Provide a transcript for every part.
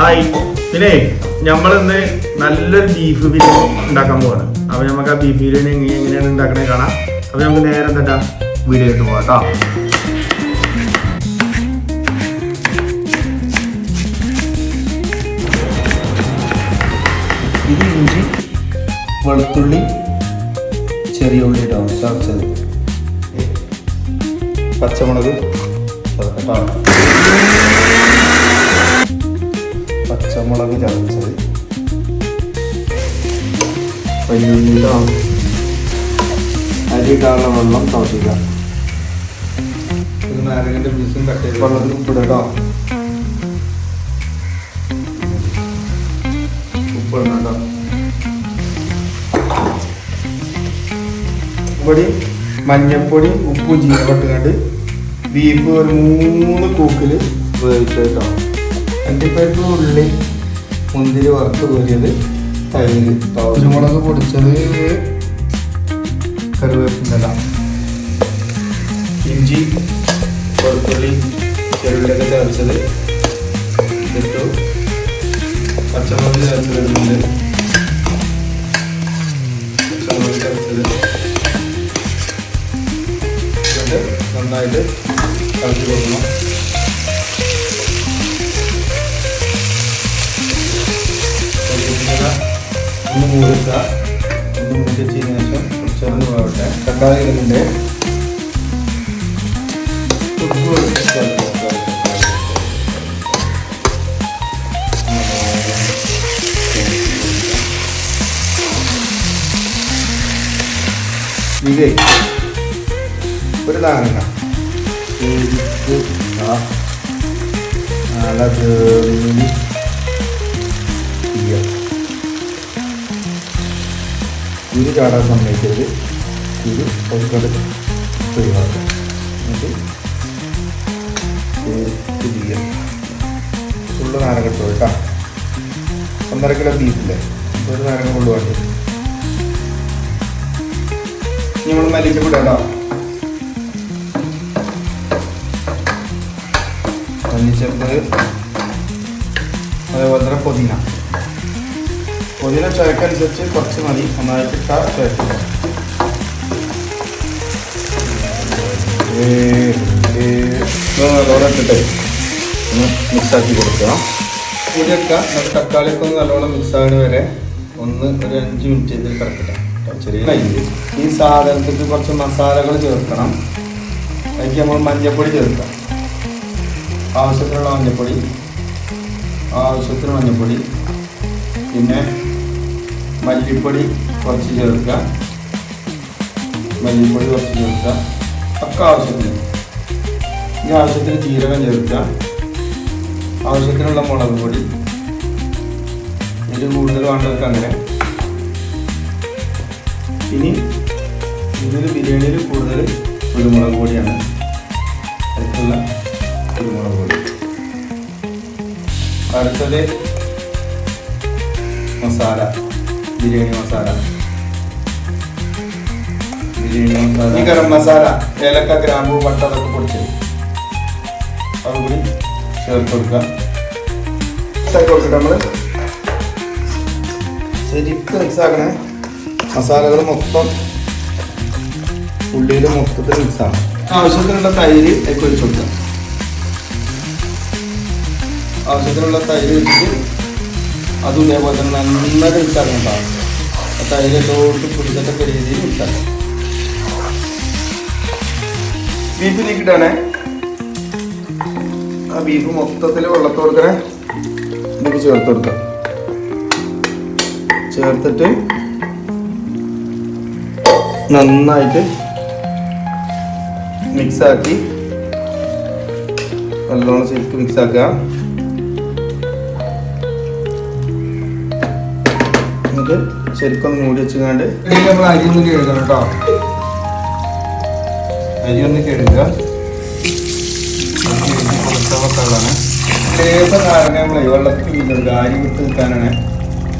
Hi പിന്നെ നമ്മളിന്ന് നല്ലൊരു ബീഫ് ബിരിയാണി ഉണ്ടാക്കാൻ പോവാണ്. അപ്പൊ നമുക്ക് ആ ബീഫ് ബിരിയാണി എങ്ങനെ- എങ്ങനെയാണ് ഉണ്ടാക്കണേ കാണാം. അപ്പൊ നമുക്ക് നേരെ എന്താ വീഡിയോ ഇട്ട് പോകാം ഇത് ഇഞ്ചി വെളുത്തുള്ളി ചെറിയ ഉള്ളി ഇടാം. ചതച്ചത് പച്ചമുളക് ചതക്കട്ടോ പച്ചമുളക് ചതച്ചത്. വല്യുള്ളി ഇട്ടോ അരി ഇടാനുള്ള വെള്ളം തിളപ്പിക്കുക. നാരങ്ങന്റെ പീസും കട്ട് ചെയ്ത് വെള്ളത്തിൽ ഉപ്പിടട്ടോ ഉപ്പിടണം കേട്ടോ പൊടി മഞ്ഞപ്പൊടി ഉപ്പും ജീരകം ഇട്ടുകൊണ്ട് ബീഫ് ഒരു മൂന്ന് കൂക്കിൽ വേവിച്ച് കേട്ടോ അണ്ടിപ്പരിപ്പ് ഉള്ളി മുന്തിരി വറുത്ത് കോരിയത് തൈര് കുരുമുളക് പൊടിച്ചത് കറിവേപ്പിന്റെ ഇഞ്ചി വെളുത്തുള്ളി ചെറുള്ളിയൊക്കെ ചേർച്ചത് ഇട്ടു പച്ചമുളക് ചേർത്ത് വരുന്നുണ്ട് പച്ചമുളക് ചേർത്തത്. എന്നിട്ട് നന്നായിട്ട് കളിച്ചു കൊടുക്കണം. ഒന്ന് മൂടുക ഒന്ന് മൂടി വെച്ചതിന് ശേഷം കുറച്ചൊന്ന് പോകട്ടെ തക്കാളി ഇടുന്നുണ്ട് ഇതേ ഒരു നാരങ്ങ. കുരു ചാടാൻ സമ്മതിക്കരുത്. കുരു ഒതുക്കട് ഒഴിവാക്കുക ഫുള്ള് നാരങ്ങ ഇട്ടു കേട്ടോ. ഒന്നര കിലോ ബീഫില്ലേ ഒരു നാരങ്ങ ഫുള്ള് വേണ്ടി നമ്മൾ മല്ലിക്ക് ഇടാം കേട്ടോ. മല്ലിച്ചപ്പ് അതേപോലെ തന്നെ പുതിന. പുതിന ചുവക്കനുസരിച്ച് കുറച്ച് മതി. നന്നായിട്ട് ഇട്ട ചുവക്കില്ല നല്ലോണം ഇട്ടിട്ട്. ഒന്ന് മിക്സാക്കി കൊടുക്കുക എന്നിട്ട് തക്കാളിയൊക്കെ ഒന്ന് നല്ലോണം മിക്സ് ആകുന്ന വരെ ഒന്ന് ഒരു അഞ്ച് മിനിറ്റ് ഇതിൽ കിടക്കട്ടെ കേട്ടോ. ചെറിയ ഈ സാധനത്തിൽ കുറച്ച് മസാലകൾ ചേർക്കണം. അതിലേക്ക് നമ്മൾ മഞ്ഞൾപ്പൊടി ചേർക്കാം. ആവശ്യത്തിനുള്ള മഞ്ഞൾപ്പൊടി ആവശ്യത്തിന് മഞ്ഞൾപ്പൊടി പിന്നെ മല്ലിപ്പൊടി കുറച്ച് ചേർക്കുക. മല്ലിപ്പൊടി കുറച്ച് ചേർക്കുക. ഒക്കെ ആവശ്യത്തിന്. ഈ ആവശ്യത്തിന് ജീരകം ചേർക്കുക. ആവശ്യത്തിനുള്ള മുളക് പൊടി. ഇതിൽ കൂടുതൽ വേണ്ടവർക്ക് അങ്ങനെ. ഇനി ഇതിൽ ബിരിയാണിയിൽ കൂടുതൽ കുരുമുളക് പൊടിയാണ്. അടുത്തുള്ള കുരുമുളക് പൊടി. അടുത്തത് മസാല. ബിരിയാണി മസാല. ബിരിയാണി മസാല. ഈ ഗരം മസാല ഏലക്ക ഗ്രാമ്പു പട്ട അതൊക്കെ പൊടിച്ചത് അതുകൂടി ചേർത്ത് കൊടുക്കുക. കൊടുത്തിട്ട് നമ്മൾ ശരിക്കും മിക്സ് ആക്കണേ. മസാലകൾ മൊത്തം ഉള്ളിയിൽ മൊത്തത്തിൽ മിക്സാണ് ആവശ്യത്തിനുള്ള തൈര് ഒഴിച്ചു കൊടുക്കുക. ആവശ്യത്തിനുള്ള തൈര് വെച്ചിട്ട് അതും ഇതേപോലെ തന്നെ നന്നായിട്ട് തൈര് എല്ലാവർക്കും പിടിച്ചിട്ടൊക്കെ രീതിയിൽ മിക്സാക്കണം ബീഫ് നീക്കിട്ടാണേ ആ ബീഫ് മൊത്തത്തിൽ വെള്ളത്തോടുക്കണേ നമുക്ക് ചേർത്ത് കൊടുക്കാം. ചേർത്തിട്ട് നന്നായിട്ട് മിക്സാക്കി നല്ലോണം ശരിക്കും മിക്സ് എന്നിട്ട് ശരിക്കും മൂടി വെച്ചുകൊണ്ട് നമ്മൾ അരി ഒന്ന് കഴുകണം കേട്ടോ. അരി ഒന്ന് കഴുകുക. നാരങ്ങ നമ്മൾ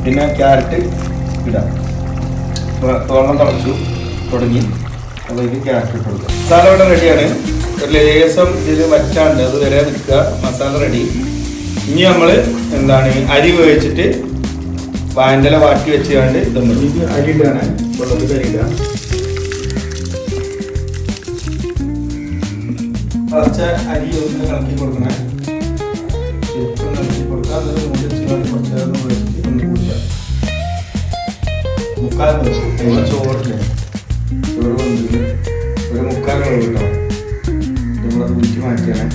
പിന്നെ ക്യാരറ്റ് ഇടാം. വെള്ളം തിളച്ചു തുടങ്ങി. ഇത് ക്യാരറ്റ് ഇട്ട് കൊടുക്കുക മസാല ഇവിടെ റെഡിയാണ്. ഒരു ലേസം ഇതിൽ വറ്റാണ്ട് അത് വരെ നിൽക്കുക മസാല റെഡി ഇനി നമ്മൾ എന്താണ് അരി വേവിച്ചിട്ട് വായന്തല വാട്ടി വെച്ച് കണ്ട് ഇത് വെള്ളത്തിൽ കുറച്ച് അരി ഒന്ന് ഇളക്കി കൊടുക്കണേ. ശരിക്കും ഇളക്കി കൊടുക്കുക അതൊരു മൂടി വെച്ചുകൊണ്ട് കുറച്ച് നേരം ഒന്ന് വേവിച്ചിട്ട് ഒന്ന് കുടിക്കുക മുക്കാൽ വേവ്. നമ്മളെ ചോറില്ലേ ചോറ് വന്നിട്ട് ഒരു മുക്കാൽ വേവ് കേട്ടോ നമ്മളത് ഊറ്റി മാറ്റിയാണേ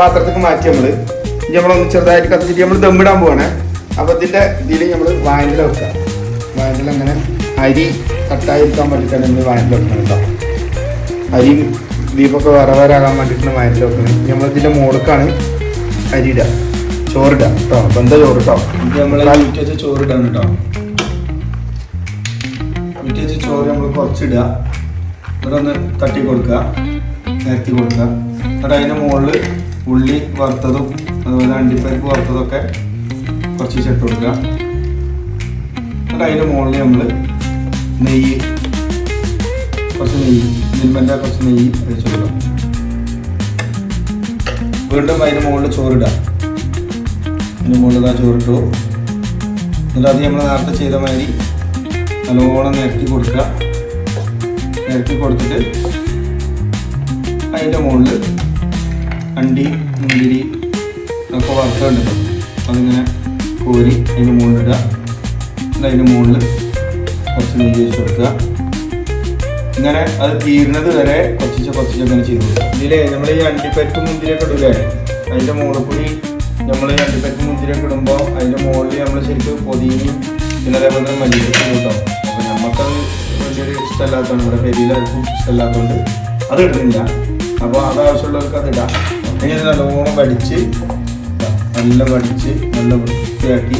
പാത്രത്തേക്ക് മാറ്റി നമ്മൾ ഇനി നമ്മളൊന്ന് ചെറുതായിട്ട് കത്തിച്ചിട്ട് നമ്മൾ ദമ്മിടാൻ പോവാണ്. അപ്പോൾ ഇതിന്റെ ഇതിൽ നമ്മൾ വായനല വെക്കുക. വായനല അങ്ങനെ അരി കട്ടായിരിക്കാൻ വേണ്ടിയിട്ടാണ് നമ്മൾ വായനല വെക്കുന്നത് കേട്ടോ അരി ദീപൊക്കെ വേറെ വേറെ ആകാൻ വേണ്ടിയിട്ടാണ് വായനല വെക്കുന്നത് നമ്മളിതിന്റെ നമ്മൾ ഇതിന്റെ മുകൾക്കാണ് അരി ഇടുക. ചോറിടുക കേട്ടോ അപ്പം എന്താ ചോറ് കേട്ടോ നമ്മൾ വെച്ച ചോറ് ഇടാൻ കേട്ടോ വെച്ച ചോറ് നമ്മൾ കുറച്ചിടുക. എന്നിട്ടൊന്ന് തട്ടി കൊടുക്കുക. നിരത്തി കൊടുക്കുക. എന്നിട്ട് അതിന്റെ മുകളിൽ ഉള്ളി വറുത്തതും അതുപോലെ അണ്ടിപ്പരിപ്പ് വറുത്തതൊക്കെ കുറച്ച് ചെട്ട് കൊടുക്കുക. എന്നിട്ട് അതിന്റെ മുകളിൽ നമ്മൾ നെയ്യ് കുറച്ച് നെയ്യ് മിൽമന്റെ കുറച്ച് നെയ്യ് വെച്ച് കൊടുക്കുക. വീണ്ടും അതിന്റെ മുകളിൽ ചോറിടുക. അതിന്റെ മുകളിൽ ആ ചോറിട്ടു. എന്നിട്ട് അത് നമ്മൾ നേരത്തെ ചെയ്ത മാതിരി നല്ലോണം നിരത്തി കൊടുക്കുക. നിരത്തി കൊടുത്തിട്ട് അതിന്റെ മുകളിൽ അണ്ടി മുന്തിരി ഒക്കെ വറുത്തുണ്ട് അതിങ്ങനെ കോരി അതിന് മുകളിലിടുക. അതിന് മുകളിൽ കുറച്ച് നെയ്യ് വെച്ച് കൊടുക്കുക. ഇങ്ങനെ അത് തീരുന്നത് വരെ കുറച്ച് കുറച്ച് അങ്ങനെ ചെയ്തു കൊടുക്കുക. ഇതിലേ നമ്മൾ ഈ അണ്ടിപ്പരിപ്പ് മുന്തിരിയൊക്കെ ഇടില്ലേ അതിന്റെ മുകളിൽ കൂടി നമ്മൾ അണ്ടിപ്പരിപ്പ് മുന്തിരിയൊക്കെ ഇടുമ്പോൾ അതിന്റെ മുകളിൽ നമ്മൾ ശരിക്കും പൊതിയും പിന്നെ അതേപോലെ തന്നെ മല്ലിപ്പൊടി കൂട്ടാം അപ്പോൾ നമുക്കത് വലിയൊരു ഇഷ്ടമല്ലാത്തതുകൊണ്ട് ഇവിടെ പെരിയിലാർക്കും ഇഷ്ടമല്ലാത്തതുകൊണ്ട് അത് ഇടുന്നില്ല. അപ്പോൾ അത് ആവശ്യമുള്ളവർക്ക് അത് ഇടാം. ഇത് നല്ലോണം വടിച്ച് നല്ല വടിച്ച് നല്ല വൃത്തിയാക്കി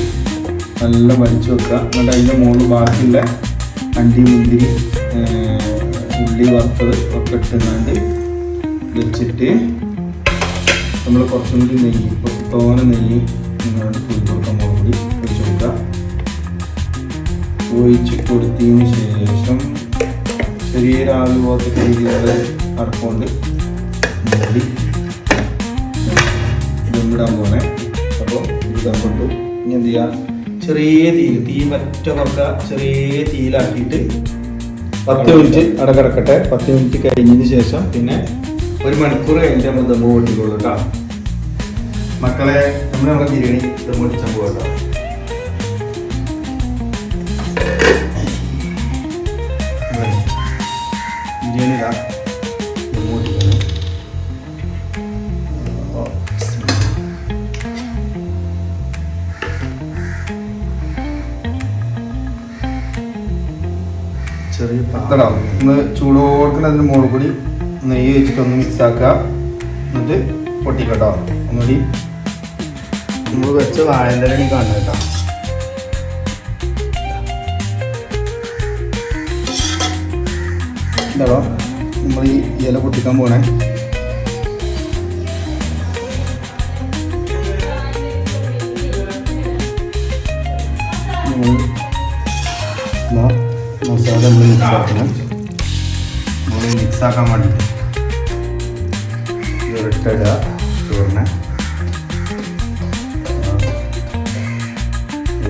നല്ല വടിച്ച് വെക്കുക. എന്നിട്ട് അതിന്റെ മുകളിൽ ബാക്കിയുള്ള അണ്ടി മുന്തിരി ഉള്ളി വറുത്തത് ഒക്കെ ഇട്ടുകൊണ്ട് വെച്ചിട്ട് നമ്മൾ കുറച്ചും കൂടി നെയ്യ് കുറച്ച് തോനെ നെയ്യ് ഇങ്ങോട്ട് തൂക്കി കൊടുക്കാൻ കൂടി ഒഴിച്ച് കൊടുക്കുക. ഒഴിച്ച് കൊടുത്തതിന് ശേഷം ചെറിയൊരു ആവി പോലത്തെ രീതിയിലുള്ള അടപ്പമുണ്ട് മൂടി ദമ്മിടാൻ പോണേ. അപ്പോൾ ഇത് ദമ്മിട്ടു ഇനി എന്ത് ചെയ്യുക ചെറിയ തീയിൽ തീ മറ്റ കുറക്ക ചെറിയ തീയിലാക്കിയിട്ട് പത്ത് മിനിറ്റ് അവിടെ കിടക്കട്ടെ പത്ത് മിനിറ്റ് കഴിഞ്ഞതിന് ശേഷം പിന്നെ ഒരു മണിക്കൂർ കഴിഞ്ഞിട്ട് നമ്മൾ ദമ്പ് പൊട്ടിക്കോളൂ കേട്ടോ. മക്കളെ നമ്മൾ നമ്മുടെ ബിരിയാണി ദമ്പ് പൊട്ടിച്ചാൽ പോകാം കേട്ടോ. ബിരിയാണി ഇതാ. ചെറിയ ഒന്ന് ചൂടോടുക്കുന്ന അതിന് മുകളിൽ കൂടി നെയ്യ് വെച്ചിട്ട് ഒന്ന് മിക്സ് ആക്കുക. എന്നിട്ട് പൊട്ടിക്കട്ടോ. ഒന്നുകൂടി നമ്മൾ വെച്ച വാഴന്തരണി കാണുന്നത് കേട്ടോ. എന്താ നമ്മൾ ഈ ഇല പൊട്ടിക്കാൻ പോണേ. ഇതാ. മസാല നമ്മൾ മിക്സ് ആക്കണം. നമ്മൾ മിക്സ് ആക്കാൻ വേണ്ടിയിട്ട് ഇടുക ചോറിനെ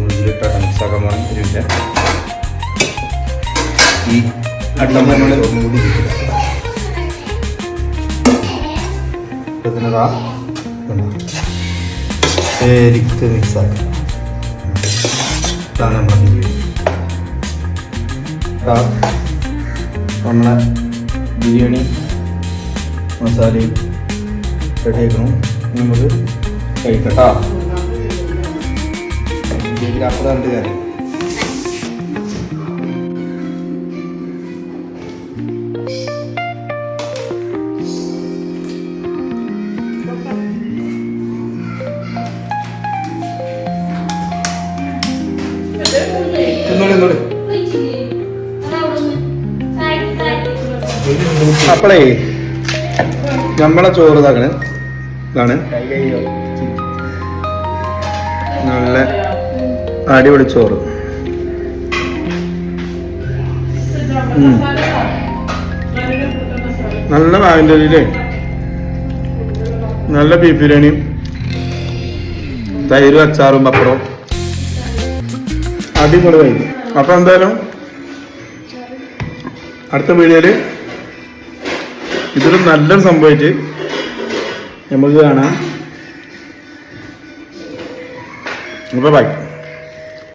ഇതിലിട്ടാണ് മിക്സ് ആക്കാൻ വേണ്ടിയിട്ട് ഈ അട്ടം നമ്മൾ മിക്സ് ആക്കാം. ദാ നമ്മളെ ബിരിയാണി മസാലയും റെഡിയാക്കണം നമുക്ക് കഴിക്കട്ടോ ഗ്രാഫർ കണ്ട് കാര്യം. അപ്പളേ നമ്മളെ ചോറ് ഇതാക്കണ് ഇതാണ്. നല്ല അടിപൊളി ചോറ്. നല്ല വാവിന്റെ ഇല്ലേ നല്ല ബീഫ് ബിരിയാണിയും തൈരും അച്ചാറും പപ്പടവും. അടിപൊളി വൈകി അപ്പൊ എന്തായാലും അടുത്ത വീഡിയോയിൽ ഇതൊരു നല്ലൊരു സംഭവമായിട്ട് നമുക്ക് കാണാം. അപ്പോൾ ബൈ